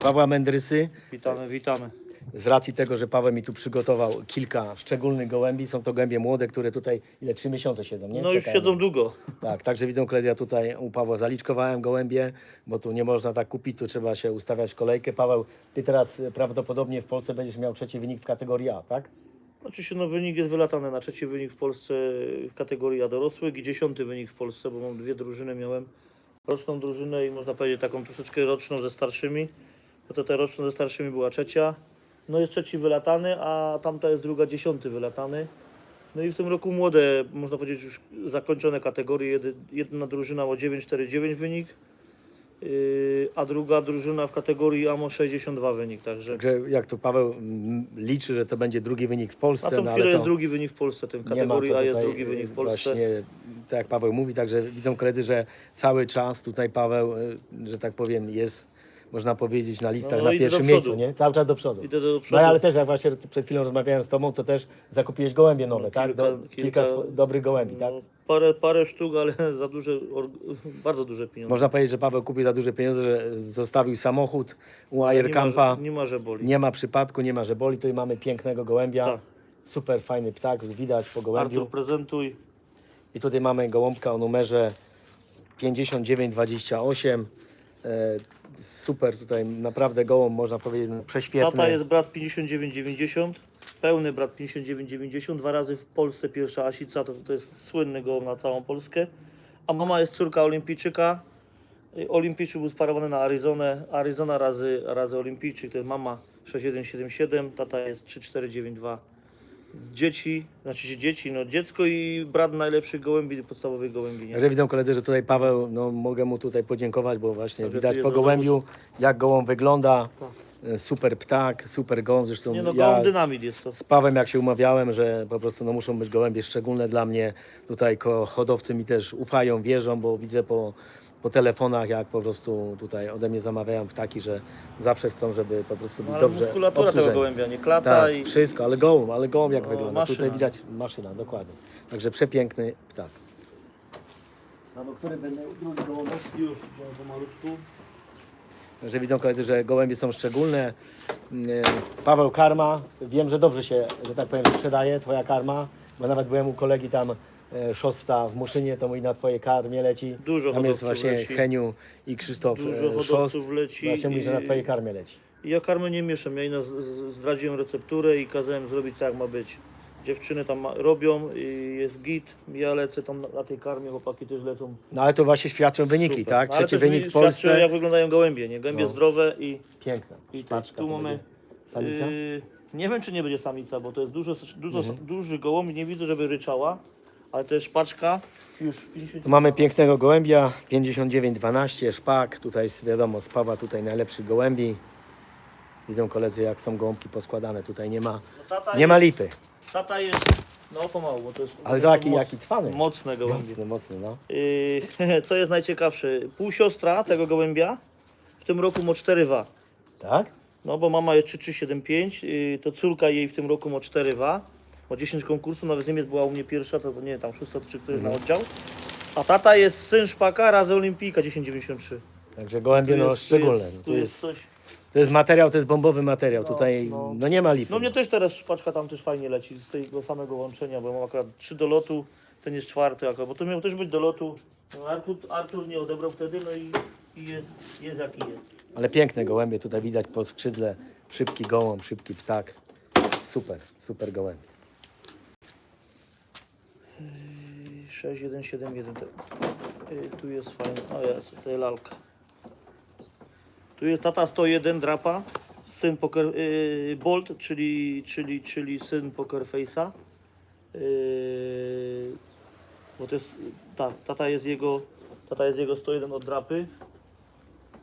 Pawła Mędrysy. Witamy, witamy. Z racji tego, że Paweł mi tu przygotował kilka szczególnych gołębi, są to gołębie młode, które tutaj ile trzy miesiące siedzą, nie? No już Czekają. siedzą długo. Tak, także widzą koledzy, ja tutaj u Pawła zaliczkowałem gołębie, bo tu nie można tak kupić, tu trzeba się ustawiać w kolejkę. Paweł, ty teraz e, prawdopodobnie w Polsce będziesz miał trzeci wynik w kategorii A, tak? Oczywiście no, wynik jest wylatany na trzeci wynik w Polsce w kategorii A dorosłych i dziesiąty wynik w Polsce, bo mam dwie drużyny, miałem roczną drużynę i można powiedzieć taką troszeczkę roczną ze starszymi. No to ta roczną ze starszymi była trzecia. No jest trzeci wylatany, a tamta jest druga, dziesiąty wylatany. No i w tym roku młode, można powiedzieć już zakończone kategorie. Jedna drużyna ma 9,49 wynik, yy, a druga drużyna w kategorii A ma 62 wynik, także... Także jak tu Paweł liczy, że to będzie drugi wynik w Polsce, Na tą no chwilę ale jest to drugi wynik w Polsce, tym kategorii A jest drugi wynik w e, Polsce. Właśnie, tak jak Paweł mówi, także widzą koledzy, że cały czas tutaj Paweł, e, że tak powiem, jest, można powiedzieć, na listach No, na idę do pierwszym przodu. miejscu, nie? Cały czas do przodu. Idę do No przodu. ale też jak właśnie przed chwilą rozmawiałem z Tobą, to też zakupiłeś gołębie nowe, No, tak? kilka- Do, kilka kilka- swo- dobrych gołębi, tak? no, parę, parę sztuk, ale za duże, bardzo duże pieniądze. Można powiedzieć, że Paweł kupił za duże pieniądze, że zostawił samochód u nie, Aircampa. że, nie ma, że boli. Nie ma przypadku, nie ma, że boli. Tutaj mamy pięknego gołębia. Tak. Super fajny ptak, widać po gołębiu. Artur, prezentuj. I tutaj mamy gołąbka o numerze 5928. E, super tutaj, naprawdę gołąb, można powiedzieć, no, prześwietny. Tata jest brat 5990, pełny brat 5990, dwa razy w Polsce pierwsza Asica, to, to jest słynny gołąb na całą Polskę. A mama jest córka olimpijczyka. Y, Olimpijczyk był sparowany na Arizonę, Arizona razy, razy olimpijczyk, to jest mama 6177, tata jest 3492. Dzieci, znaczy się dzieci, no dziecko i brat najlepszych gołębi, podstawowych gołębi. Nie? Także widzą koledzy, że tutaj Paweł, no mogę mu tutaj podziękować, bo właśnie Także widać po gołębiu, jak gołąb wygląda. Tak. E, Super ptak, super gołąb. Zresztą Nie no, ja gołąb dynamit jest to. z Pawem jak się umawiałem, że po prostu no, muszą być gołębie szczególne dla mnie. Tutaj ko- hodowcy mi też ufają, wierzą, bo widzę po, po telefonach, jak po prostu tutaj ode mnie zamawiają ptaki, że zawsze chcą, żeby po prostu No, być ale dobrze muskulatura tego obsłużeni. gołębia, nie klata Tak, i... wszystko, ale gołąb, ale gołąb jak No, wygląda. Tutaj maszyna. widać maszyna, dokładnie. Także przepiękny ptak. A do który będę drugi gołąbek? Już, idziemy pomalutku. Także widzą koledzy, że gołębie są szczególne. Mm, Paweł Karma, wiem, że dobrze się, że tak powiem, sprzedaje Twoja karma, bo nawet byłem u kolegi tam e, Szosta w Muszynie, to mój na Twojej karmie leci. Dużo Tam jest hodowców właśnie leci. Heniu i Krzysztof Dużo e, Szost. leci Właśnie mówi, że na i- Twojej karmie leci. Ja karmę nie mieszam, ja ino z- z- zdradziłem recepturę i kazałem zrobić tak jak ma być. Dziewczyny tam ma, robią, i jest git, ja lecę tam na, na tej karmie, chłopaki też lecą. No ale to właśnie świadczą wyniki, super. tak? No, ale Trzeci też wynik mi w świadczy, Polsce. jak wyglądają gołębie, nie? Gołębie No. zdrowe i, Piękna. i tak. Szpaczka Tu to mamy... będzie. Samica? Mhm. Yy, nie wiem, czy nie będzie samica, bo to jest dużo, dużo, duży gołąb, nie widzę, żeby ryczała, ale to jest szpaczka. Już 50... Tu mamy pięknego gołębia, 5912, szpak, tutaj jest, wiadomo, spawa tutaj najlepszych gołębi. Widzą koledzy, jak są gołąbki poskładane, tutaj nie ma, No, nie ma jest, lipy. Tata jest, no pomału, bo to jest... Ale za jaki, moc- jaki cwany. Mocne gołębie. Mocny, mocny, no. Yy, co jest najciekawsze, półsiostra tego gołębia w tym roku ma 4 wa. Tak? No bo mama jest 3375, yy, to córka jej w tym roku ma 4 wa. Ma 10 konkursów, nawet z Niemiec była u mnie pierwsza, to nie tam szósta czy któryś Mhm. na oddział. A tata jest syn szpaka razy olimpijka 1093. Także gołębie, no, jest- szczególne. Tu jest, Tu jest, coś. to jest materiał, to jest bombowy materiał. No, Tutaj no. no nie ma lipy. No mnie też teraz szpaczka tam też fajnie leci z tego samego łączenia, bo mam akurat trzy do lotu, ten jest czwarty akurat, bo to miał też być do lotu. No, Artur, Artur nie odebrał wtedy, no i, i jest, jest jaki jest. Ale piękne gołębie, tutaj widać po skrzydle. Szybki gołąb, szybki ptak. Super, super gołębie. 6171 to, y, tu jest fajny, o jest, to jest lalka. Tu jest tata 101 drapa, syn poker, y, Bolt, czyli, czyli, czyli syn Poker Face'a. Y, bo to jest, tak, tata jest jego, tata jest jego 101 od drapy.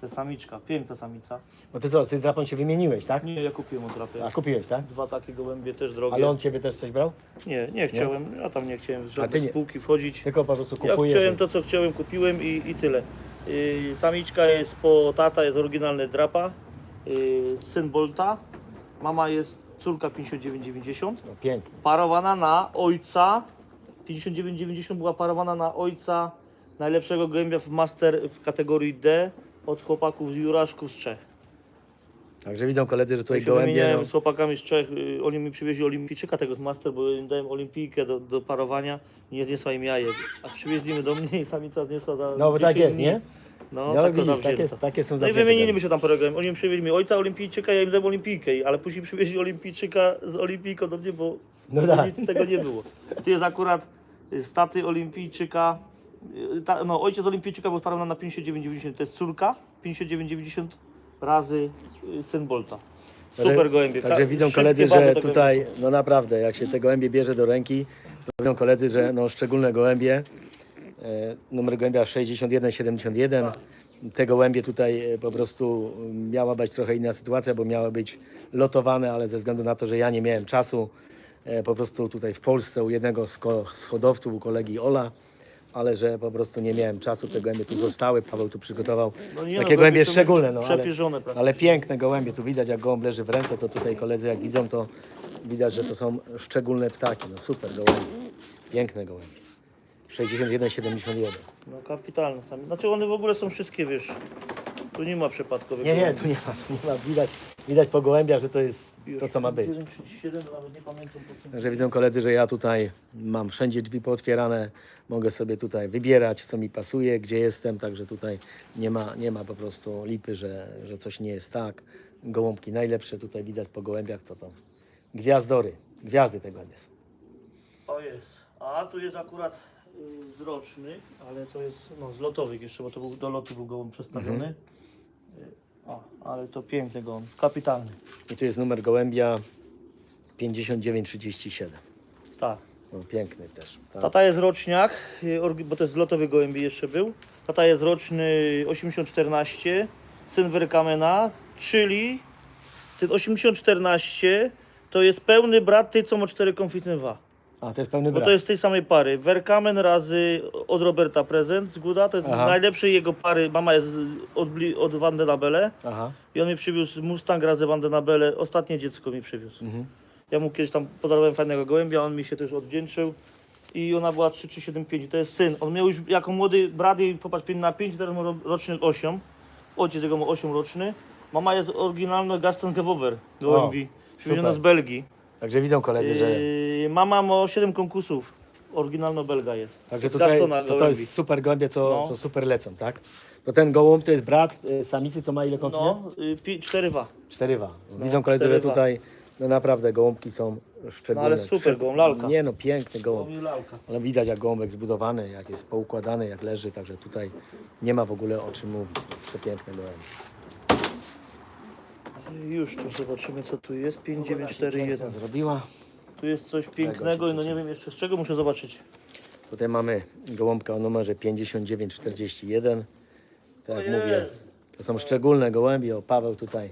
To jest samiczka, piękna samica. No ty co, ty z drapą się wymieniłeś, tak? Nie, ja kupiłem od drapy. A kupiłeś, tak? Dwa takie gołębie też drogie. Ale on ciebie też coś brał? Nie, nie chciałem, ja tam nie chciałem ty żadnej nie? spółki wchodzić. Tylko po prostu Ja kupujesz. chciałem to, co chciałem, kupiłem i, i tyle. Yy, samiczka jest po tata, jest oryginalny drapa, yy, syn Bolta, mama jest córka 5990, No, pięknie. parowana na ojca, 5990 była parowana na ojca najlepszego gołębia w master w kategorii D od chłopaków z Juraszków z Czech. Także widzą koledzy, że tutaj Ja się gołębie, wymieniałem no, z chłopakami z Czech, y, oni mi przywieźli olimpijczyka tego z master, bo im dałem olimpijkę do, do parowania, nie zniosła im jajek, a przywieźli mnie do mnie i samica zniosła za no bo tak 10 jest, dni. nie? No, No, tak widzisz, zawzięta. takie, takie są No i zawzięte wymienili gołębie. mi się tam gołębi. Oni przywieźli mi ojca olimpijczyka, ja im dałem olimpijkę, ale później przywieźli olimpijczyka z olimpijką do mnie, bo No tak. nic z tego nie było. Tu jest akurat y, z taty olimpijczyka, ta, no ojciec olimpijczyka był parowany na 59,90, to jest córka, 59,90 razy y, syn Bolta. Super gołębie. Także widzą koledzy, że tutaj, no naprawdę, jak się te gołębie bierze do ręki, to widzą koledzy, że no szczególne gołębie, e, numer gołębia 6171, te gołębie tutaj e, po prostu miała być trochę inna sytuacja, bo miały być lotowane, ale ze względu na to, że ja nie miałem czasu, e, po prostu tutaj w Polsce u jednego z hodowców, u kolegi Ola, ale że po prostu nie miałem czasu, te gołębie tu zostały, Paweł tu przygotował. No nie Takie no, gołębie są szczególne, no ale, Przepierzone praktycznie. ale piękne gołębie, tu widać jak gołąb leży w ręce, to tutaj koledzy jak widzą, to widać, że to są szczególne ptaki, no super gołębie, piękne gołębie. 61-71. No kapitalne sami. Znaczy one w ogóle są wszystkie, wiesz, tu nie ma przypadkowych Nie, nie, tu nie ma, nie ma, widać, widać po gołębiach, że to jest to, co ma być. 1,37, nawet nie pamiętam po czym. Także widzą koledzy, że ja tutaj mam wszędzie drzwi pootwierane, mogę sobie tutaj wybierać, co mi pasuje, gdzie jestem, także tutaj nie ma, nie ma po prostu lipy, że, że coś nie jest tak. Gołąbki najlepsze tutaj widać po gołębiach, to to gwiazdory, gwiazdy te gołębie są. O jest. A tu jest akurat y, z rocznych, ale to jest no, z lotowych jeszcze, bo to był, do lotu był gołąb przestawiony. Mhm. O, ale to piękny gołąb, kapitalny. I tu jest numer gołębia 5937. Tak. No, piękny też. Tak. Tata jest roczniak, y, bo to jest lotowy gołębi jeszcze był. Tata jest roczny 8014, syn Werkamena, czyli ten 8014 to jest pełny brat tej, co ma 4 konficynwa. A, to jest pełny Bo to jest tej samej pary. Werkamen razy od Roberta prezent z Guda. To jest Aha. najlepszy jego pary. Mama jest od, Bli- od Van den Abele. Aha. I on mi przywiózł Mustang razy Van den Abele. Ostatnie dziecko mi przywiózł. Mhm. Ja mu kiedyś tam podarowałem fajnego gołębia, on mi się też odwdzięczył. I ona była 3375. To jest syn. On miał już jako młody brat i popatrz 5 na 5, teraz ma ro- roczny 8. Ojciec jego ma 8 roczny. Mama jest oryginalna Gaston Gewover gołębi. Przywieziona super. z Belgii. Także widzą koledzy, że... Yy, mama ma 7 konkursów. Oryginalno Belga jest. Także Z tutaj Gastona to, to gołębi. jest super gołębie, co, No. co super lecą, tak? To ten gołąb to jest brat y, samicy, co ma ile kątów? No, y, pi- cztery wa. No, Widzą koledzy, że tutaj no naprawdę gołąbki są szczególne. No, ale super gołąb, lalka. Nie no, piękny gołąb. lalka. Ale widać jak gołąbek zbudowany, jak jest poukładany, jak leży, także tutaj nie ma w ogóle o czym mówić. To piękne gołębie. Już tu zobaczymy co tu jest. Piękna 5941. Zrobiła. Tu jest coś pięknego i no nie wiem jeszcze z czego muszę zobaczyć. Tutaj mamy gołąbka o numerze 5941. Tak jak mówię, to są szczególne gołębie. O, Paweł tutaj.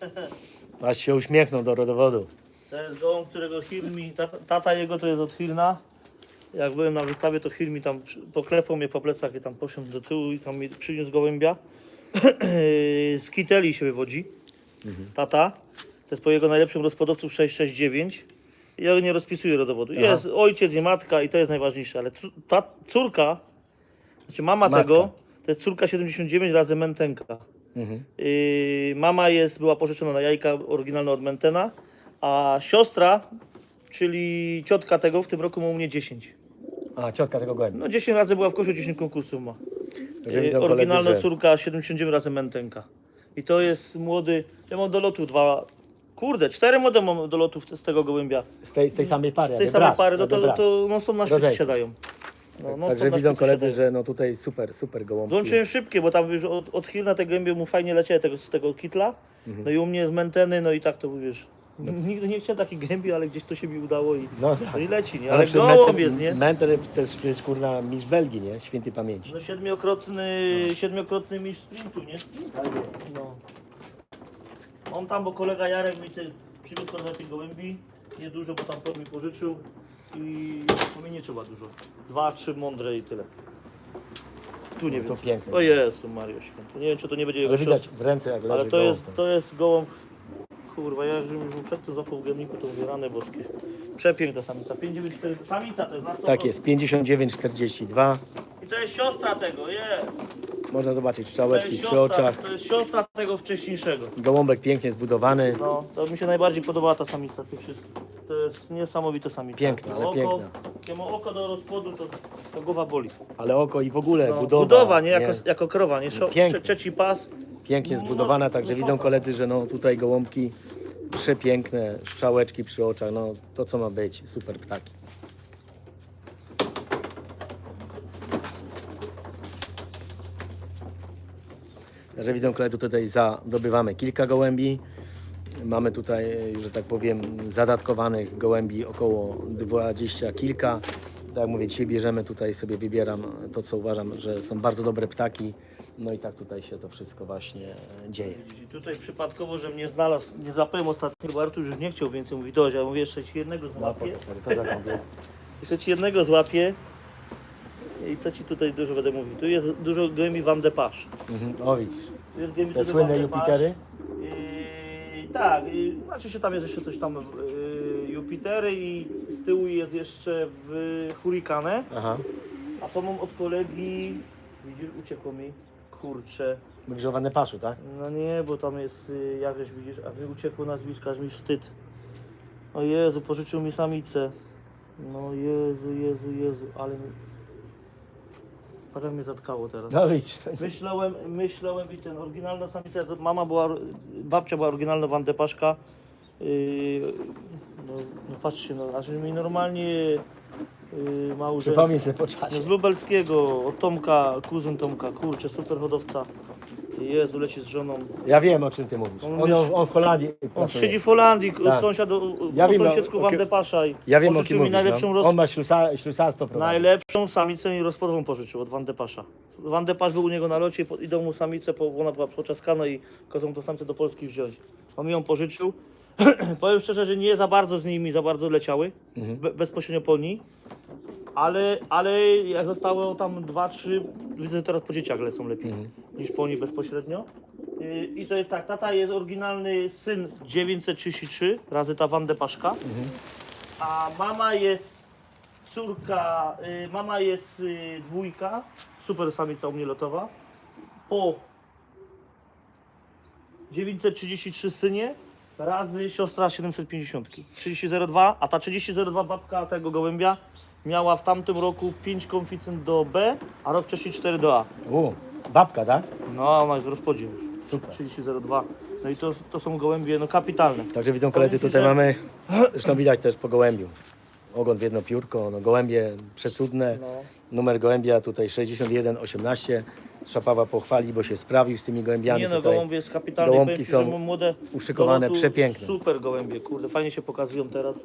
Aż się uśmiechnął do rodowodu. To jest gołąb, którego Hilmi, tata, jego to jest od Hilna. Jak byłem na wystawie, to Hilmi tam poklepał mnie po plecach i tam poszedł do tyłu i tam mi przyniósł gołębia. Z Kiteli się wywodzi. Tata. To jest po jego najlepszym rozpodowcu 669. Ja nie rozpisuję rodowodu. Aha. Jest ojciec i matka i to jest najważniejsze, ale ta córka, znaczy mama Matka. tego, to jest córka 79 razy Mentenka. Mhm. Yy, mama jest, była pożyczona na jajka oryginalne od Mentena, a siostra, czyli ciotka tego, w tym roku ma u mnie 10. A, ciotka tego gołębia. No 10 razy była w koszu, 10 konkursów ma. Yy, oryginalna koledzy, że- córka 79 razy Mentenka. I to jest młody, ja mam do lotu dwa, kurde, cztery młode mam do lotów z tego gołębia. Z tej, z tej samej pary. Z tej samej pary, no to, brat. to non stop na szpicy Rodzeństwo. siadają. No, non Także na widzą szpicy koledzy, siadają. że no tutaj super, super gołąbki. Złączyłem szybkie, bo tam wiesz, od, od Hilna te gębie mu fajnie leciały tego, z tego kitla. Mhm. No i u mnie z Menteny, no i tak to wiesz. Nigdy nie chciałem takich gębi, ale gdzieś to się mi udało i, No no tak. i leci, nie? Ale, gołąb jest, nie? Menter też przecież kurna mistrz Belgii, nie? Świętej pamięci. No siedmiokrotny, siedmiokrotny mistrz sprintu, nie? No. On tam, bo kolega Jarek mi te przywiózł trochę tych gołębi. Nie dużo, bo tam mi pożyczył. I to mi nie trzeba dużo. Dwa, trzy mądre i tyle. Tu nie No to wiem. piękne. O Jezu Mario Święty. Nie wiem, czy to nie będzie jego Ale widać w ręce jak leży Ale to gołąb. jest, to jest gołąb. Kurwa, ja już bym przed tym złapał w gębniku, to mówię rany boskie. Przepiękna samica. 594. Samica to jest na 100%. Tak jest, 59,42. I to jest siostra tego, jest. Można zobaczyć To jest, przy siostra, oczach. to jest siostra tego wcześniejszego. Gołąbek pięknie zbudowany. No, to mi się najbardziej podobała ta samica z tych wszystkich. To jest niesamowite samica. Piękna, ale oko, piękna. Jak ma oko do rozpłodu, to, to głowa boli. Ale oko i w ogóle No, budowa. budowa, nie? Jako, jako krowa, nie? Szo, trze, trzeci pas. Pięknie No, zbudowana, także widzą koledzy, że no tutaj gołąbki przepiękne, strzałeczki przy oczach, no to co ma być, super ptaki. Także widzą koledzy, tutaj zadobywamy kilka gołębi. Mamy tutaj, że tak powiem, zadatkowanych gołębi około dwadzieścia kilka. Tak jak mówię, dzisiaj bierzemy tutaj, sobie wybieram to, co uważam, że są bardzo dobre ptaki. No i tak tutaj się to wszystko właśnie dzieje. I tutaj przypadkowo, że mnie znalazł, nie zapałem ostatnio, bo Artur już nie chciał więcej mówić, dość, a mówię, jeszcze ci jednego złapię. To za kąt jest. Jeszcze ci jednego złapię. I co ci tutaj dużo będę mówił? Tu jest dużo gołębi Van de Pasz. Mhm. O widzisz, Tu jest gołębi te dużo słynne Van de Pasz. Jupitery. Yy, tak, yy, znaczy się tam jest jeszcze coś tam yy, Jupitery i z tyłu jest jeszcze w Hurricane. Aha, A to mam od kolegi, widzisz, uciekło mi, kurczę. wygrzewane paszu, tak? No nie, bo tam jest, y, jak żeś widzisz, a mi uciekło nazwisko, aż mi wstyd. O Jezu, pożyczył mi samicę. No Jezu, Jezu, Jezu, ale mi... Jak mnie zatkało teraz. No widzisz, to- Myślałem, myślałem i ten oryginalna samica, mama była, babcia była oryginalna wandepaszka. Yy, no, no patrzcie, no, aż mi normalnie yy, przypomnij sobie po czasie. z Lubelskiego, od Tomka, kuzyn Tomka, kurczę, super hodowca. Jezu, leci z żoną. Ja wiem o czym ty mówisz. On On, on, w Holandii On pracuje. siedzi w Holandii, Tak. sąsiad, ja Ja po wiem, sąsiedzku o- Van o- de Pasza i Ja wiem o pożyczył kim mi mówisz. najlepszą, No. roz... On ma ślusa, ślusarstwo prowadzi. najlepszą samicę i rozpłodową pożyczył od Van de Pasza. Van de Pasz był u niego na locie i po- idą mu samicę, bo ona była poczaskana i kazał tą samicę do Polski wziąć. On mi ją pożyczył. Powiem szczerze, że nie za bardzo z nimi za bardzo leciały, Mhm. be, bezpośrednio po niej. Ale, ale jak zostało tam dwa, trzy, widzę teraz po dzieciach lecą lepiej Mhm. niż po niej bezpośrednio. I to jest tak, tata jest oryginalny syn 933 razy ta Van de Paszka, Mhm. a mama jest córka, yy, mama jest yy, dwójka, super samica u mnie lotowa, po 933 synie razy siostra 750. 3002, a ta 3002 babka tego gołębia miała w tamtym roku 5 konficent do B, a rok wcześniej 4 do A. U, babka, tak? No, ona jest w rozpodzie już. Super. 3002. No i to, to są gołębie no kapitalne. Także widzą koledzy, Powiem ci, tutaj że- mamy, zresztą widać też po gołębiu. Ogon w jedno piórko, no gołębie przecudne. No. Numer gołębia tutaj 6118. Szapawa pochwali, bo się sprawił z tymi gołębiami Nie no, tutaj. gołąbie jest kapitalne. gołąbki Powiem ci, są że młode uszykowane, do lotu, przepiękne. Super gołębie, kurde, fajnie się pokazują teraz.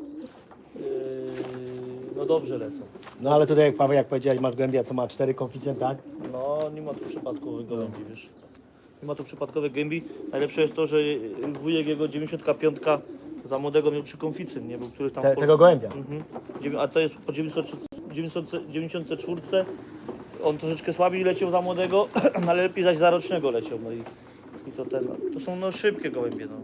No dobrze lecą. No ale tutaj jak Paweł, jak powiedziałeś, masz gołębia, co ma cztery konficent, tak? No, nie ma tu przypadkowych gołębi, wiesz. Nie ma tu przypadkowych gołębi. Najlepsze jest to, że wujek jego 95 za młodego miał przy konficyn, nie? Był któryś tam Te, Polsce. tego gołębia. Mhm. Dziewię- A to jest po 994. On troszeczkę słabiej leciał za młodego, ale lepiej zaś za rocznego leciał. No i, i to ten. To są no szybkie gołębie, no.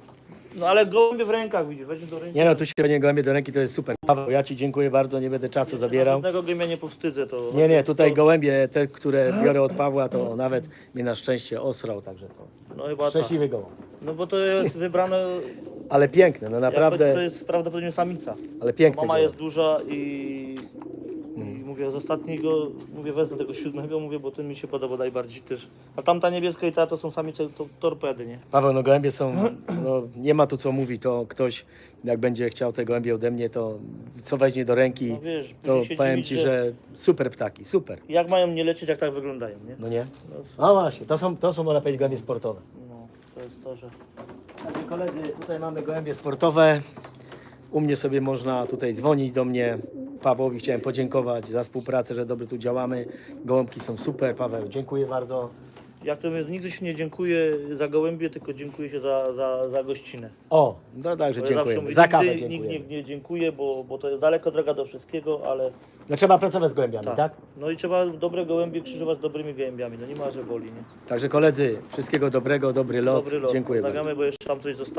No ale gołębie w rękach widzisz, weź do ręki. Nie no, tu się nie gołębie do ręki, to jest super. Paweł, ja Ci dziękuję bardzo, nie będę czasu zabierał. Żadnego gołębia nie powstydzę to. Nie, nie, tutaj gołębie, te, które biorę od Pawła, to nawet mnie na szczęście osrał, także to No chyba tak. szczęśliwy gołąb. No bo to jest wybrane. Ale piękne, no Naprawdę. To jest prawdopodobnie samica. ale piękny Mama gołąb. jest duża i. mówię z ostatniego, mówię wezmę tego siódmego, mówię, bo ten mi się podoba najbardziej też. A tamta niebieska i ta to są samice to torpedy, nie? Paweł, no gołębie są, no, nie ma tu co mówić, to ktoś jak będzie chciał te gołębie ode mnie, to co weźmie do ręki, No wiesz, to powiem dziwić, Ci, że super ptaki, super, Jak mają nie lecieć, jak tak wyglądają, nie? no nie? No, No właśnie, to są, to są można powiedzieć gołębie sportowe. no to jest to, że... Także koledzy, tutaj mamy gołębie sportowe. U mnie sobie można tutaj dzwonić do mnie. Pawłowi chciałem podziękować za współpracę, że dobrze tu działamy. Gołąbki są super. Paweł, dziękuję bardzo. Jak to mówię, nigdy się nie dziękuję za gołębie, tylko dziękuję się za, za, za gościnę. O, no także Bo ja zawsze dziękuję. mówię, Za kawę nigdy, dziękuję. Nikt nie, nie dziękuję, bo, bo to jest daleko droga do wszystkiego, ale No trzeba pracować z gołębiami, tak? tak. No i trzeba dobre gołębie krzyżować z dobrymi gołębiami, no nie ma, że boli, nie? Także koledzy, wszystkiego dobrego, dobry lot. Dobry lot. Dziękuję bardzo. Bo jeszcze tam coś zostało.